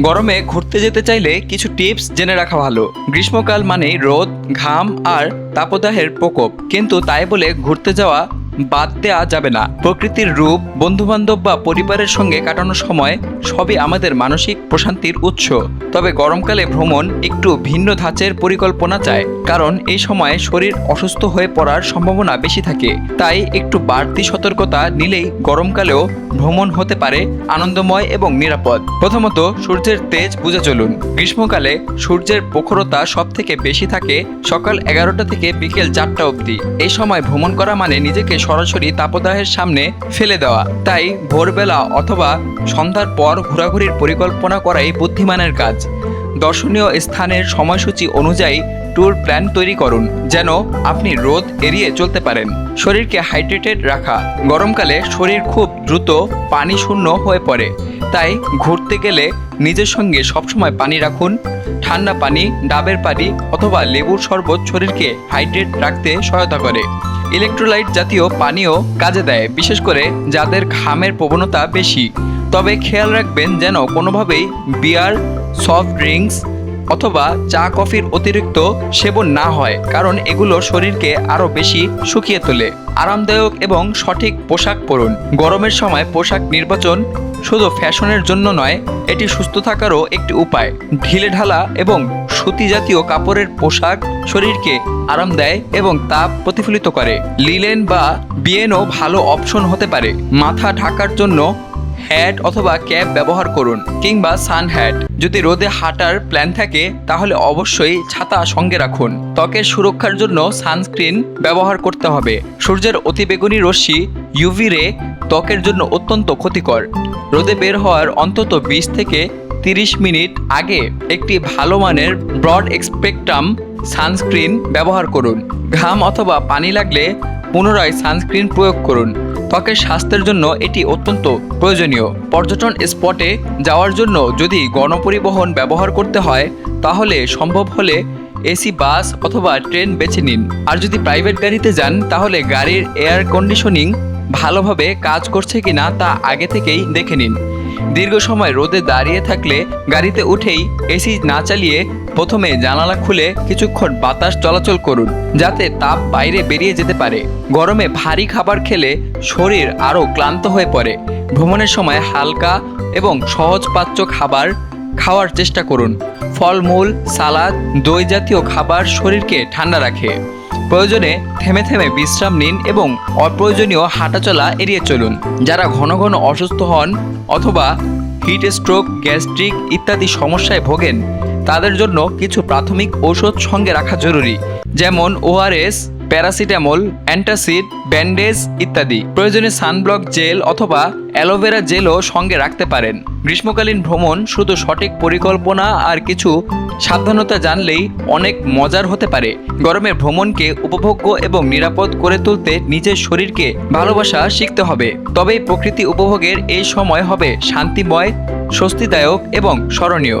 গরমে ঘুরতে যেতে চাইলে কিছু টিপস জেনে রাখা ভালো। গ্রীষ্মকাল মানেই রোদ, ঘাম আর তাপদাহের প্রকোপ। কিন্তু তাই বলে ঘুরতে যাওয়া বাদ দেওয়া যাবে না। প্রকৃতির রূপ, বন্ধুবান্ধব বা পরিবারের সঙ্গে কাটানোর সময় সবই আমাদের মানসিক প্রশান্তির উৎস। তবে গরমকালে ভ্রমণ একটু ভিন্ন ধাঁচের পরিকল্পনা চায়, কারণ এই সময় শরীর অসুস্থ হয়ে পড়ার সম্ভাবনা বেশি থাকে। তাই একটু বাড়তি সতর্কতা নিলেই গরমকালেও ভ্রমণ হতে পারে আনন্দময় এবং নিরাপদ। প্রথমত, সূর্যের তেজ বুঝে চলুন। গ্রীষ্মকালে সূর্যের প্রখরতা সব থেকে বেশি থাকে সকাল এগারোটা থেকে বিকেল চারটা অবধি। এই সময় ভ্রমণ করা মানে নিজেকে সরাসরি তাপদাহের সামনে ফেলে দেওয়া। তাই ভোরবেলা অথবা সন্ধ্যার পর ঘোরাঘুরির পরিকল্পনা করাই বুদ্ধিমানের কাজ। দর্শনীয় স্থানের সময়সূচি অনুযায়ী ট্যুর প্ল্যান তৈরি করুন, যেন আপনি রোদ এড়িয়ে চলতে পারেন। শরীরকে হাইড্রেটেড রাখা। গরমকালে শরীর খুব দ্রুত পানি শূন্য হয়ে পড়ে। তাই ঘুরতে গেলে নিজের সঙ্গে সবসময় পানি রাখুন। ঠান্ডা পানি, ডাবের পানি অথবা লেবুর শরবত শরীরকে হাইড্রেট রাখতে সহায়তা করে। ইলেকট্রোলাইট জাতীয় পানীয় কাজে দেয়, বিশেষ করে যাদের ঘামের প্রবণতা বেশি। তবে খেয়াল রাখবেন যেন কোনোভাবেই বিয়ার, সফট ড্রিঙ্কস অথবা চা, কফির অতিরিক্ত সেবন না হয়, কারণ এগুলো শরীরকে আরও বেশি শুকিয়ে তোলে। আরামদায়ক এবং সঠিক পোশাক পরুন। গরমের সময় পোশাক নির্বাচন শুধু ফ্যাশনের জন্য নয়, এটি সুস্থ থাকারও একটি উপায়। ঢিলে ঢালা এবং সুতি জাতীয় কাপড়ের পোশাক শরীরকে আরাম দেয় এবং তাপ প্রতিফলিত করে। লিলেন বা বিয়েনও ভালো অপশন হতে পারে। মাথা ঢাকার জন্য হ্যাট অথবা ক্যাপ ব্যবহার করুন কিংবা সান হ্যাট যদি রোদে হাঁটার প্ল্যান থাকে, তাহলে অবশ্যই ছাতা সঙ্গে রাখুন। ত্বকের সুরক্ষার জন্য সানস্ক্রিন ব্যবহার করতে হবে। সূর্যের অতিবেগুনি রশ্মি ইউভি রে ত্বকের জন্য অত্যন্ত ক্ষতিকর। রোদে বের হওয়ার অন্তত বিশ থেকে তিরিশ মিনিট আগে একটি ভালো মানের ব্রড এক্সপেক্ট্রাম সানস্ক্রিন ব্যবহার করুন। ঘাম অথবা পানি লাগলে পুনরায় সানস্ক্রিন প্রয়োগ করুন। ত্বকের স্বাস্থ্যের জন্য এটি অত্যন্ত প্রয়োজনীয়। পর্যটন স্পটে যাওয়ার জন্য যদি গণপরিবহন ব্যবহার করতে হয়, তাহলে সম্ভব হলে এসি, বাস অথবা ট্রেন বেছে নিন। আর যদি প্রাইভেট গাড়িতে যান, তাহলে গাড়ির এয়ার কন্ডিশনিং ভালোভাবে কাজ করছে কিনা তা আগে থেকেই দেখে নিন। দীর্ঘ সময় রোদে দাঁড়িয়ে থাকলে গাড়িতে উঠেই এসি না চালিয়ে প্রথমে জানালা খুলে কিছুক্ষণ বাতাস চলাচল করুন, যাতে তাপ বাইরে বেরিয়ে যেতে পারে। গরমে ভারী খাবার খেলে শরীর আরও ক্লান্ত হয়ে পড়ে। ভ্রমণের সময় হালকা এবং সহজপাচ্য খাবার খাওয়ার চেষ্টা করুন। ফলমূল, সালাদ, দই জাতীয় খাবার শরীরকে ঠান্ডা রাখে। প্রয়োজনে থেমে থেমে বিশ্রাম নিন এবং অপ্রয়োজনীয় হাঁটাচলা এড়িয়ে চলুন। যারা ঘন ঘন অসুস্থ হন অথবা হিট স্ট্রোক গ্যাস্ট্রিক ইত্যাদি সমস্যায় ভোগেন, তাদের জন্য কিছু প্রাথমিক ঔষধ সঙ্গে রাখা জরুরি, যেমন ওআরএস প্যারাসিটামল, অ্যান্টাসিড, ব্যান্ডেজ ইত্যাদি। প্রয়োজনে সানব্লক জেল অথবা অ্যালোভেরা জেলও সঙ্গে রাখতে পারেন। গ্রীষ্মকালীন ভ্রমণ শুধু সঠিক পরিকল্পনা আর কিছু সাবধানতা জানলেই অনেক মজার হতে পারে। গরমের ভ্রমণকে উপভোগ্য এবং নিরাপদ করে তুলতে নিজের শরীরকে ভালোবাসা শিখতে হবে। তবেই প্রকৃতি উপভোগের এই সময় হবে শান্তিময়, স্বস্তিদায়ক এবং স্মরণীয়।